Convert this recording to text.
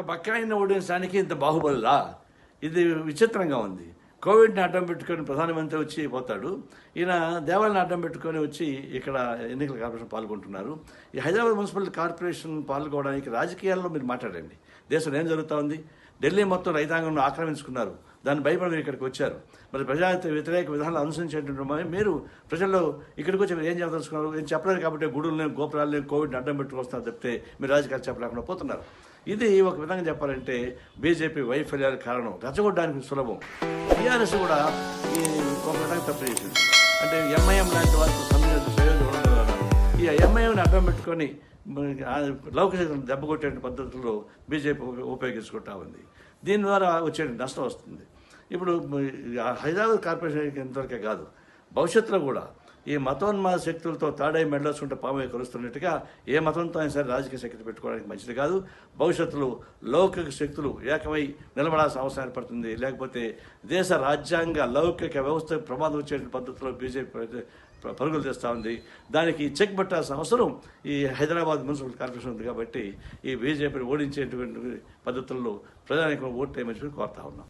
ఒక బకాయిని ఓడించడానికి ఇంత బాహుబలిలా ఇది విచిత్రంగా ఉంది. కోవిడ్ని అడ్డం పెట్టుకొని ప్రధానమంత్రి వచ్చి పోతాడు. ఈయన దేవాలయాన్ని అడ్డం పెట్టుకొని వచ్చి ఇక్కడ ఎన్నికల కార్పొరేషన్ పాల్గొంటున్నారు. ఈ హైదరాబాద్ మున్సిపల్ కార్పొరేషన్ పాల్గొనడానికి రాజకీయాల్లో మీరు మాట్లాడండి. దేశంలో ఏం జరుగుతూ ఉంది? ఢిల్లీ మొత్తం రైతాంగం ఆక్రమించుకున్నారు. దాన్ని భయపడి మీరు ఇక్కడికి వచ్చారు. మరి ప్రజా వ్యతిరేక విధానాలు అనుసరించేటువంటి మీరు ప్రజల్లో ఇక్కడికి వచ్చి మీరు ఏం చెప్పదలుచుకున్నారు ఏం చెప్పలేదు కాబట్టి గుడుల్ని గోపురాలని కోవిడ్ని అడ్డం పెట్టుకొస్తున్నారు తప్పితే మీరు రాజకీయాలు చెప్పలేకుండా పోతున్నారు. ఇది ఒక విధంగా చెప్పాలంటే బీజేపీ వైఫల్యాల కారణం. రచ్చగొట్టడానికి సులభం. టీఆర్ఎస్ కూడా ఈ ఒక విధంగా తప్పు చేసింది. అంటే ఎంఐఎం లాంటి వారికి సంబంధించిన ఉండదు ఈ ఎంఐఎంని అడ్డం పెట్టుకొని లౌకిక దెబ్బ కొట్టే పద్ధతుల్లో బీజేపీ ఉపయోగించుకుంటా ఉంది. దీని ద్వారా వచ్చే నష్టం వస్తుంది. ఇప్పుడు హైదరాబాద్ కార్పొరేషన్ ఇంతవరకే కాదు. భవిష్యత్తులో కూడా ఈ మతోన్మాద శక్తులతో తాడై మెడలేసుకుంటే పాము కలుస్తున్నట్టుగా ఏ మతంతో అయినా సరే రాజకీయ శక్తి పెట్టుకోవడానికి మంచిది కాదు. భవిష్యత్తులో లౌకిక శక్తులు ఏకమై నిలబడాల్సిన అవసరం ఏర్పడుతుంది. లేకపోతే దేశ రాజ్యాంగ లౌకిక వ్యవస్థ ప్రమాదం వచ్చే పద్ధతిలో బీజేపీ పరుగులు తెస్తూ ఉంది. దానికి చెక్ పెట్టాల్సిన అవసరం ఈ హైదరాబాద్ మున్సిపల్ కార్పొరేషన్ ఉంది కాబట్టి ఈ బీజేపీని ఓడించేటువంటి పద్ధతుల్లో ప్రజానికి ఓట్ వేయమని కోరుతా ఉన్నాం.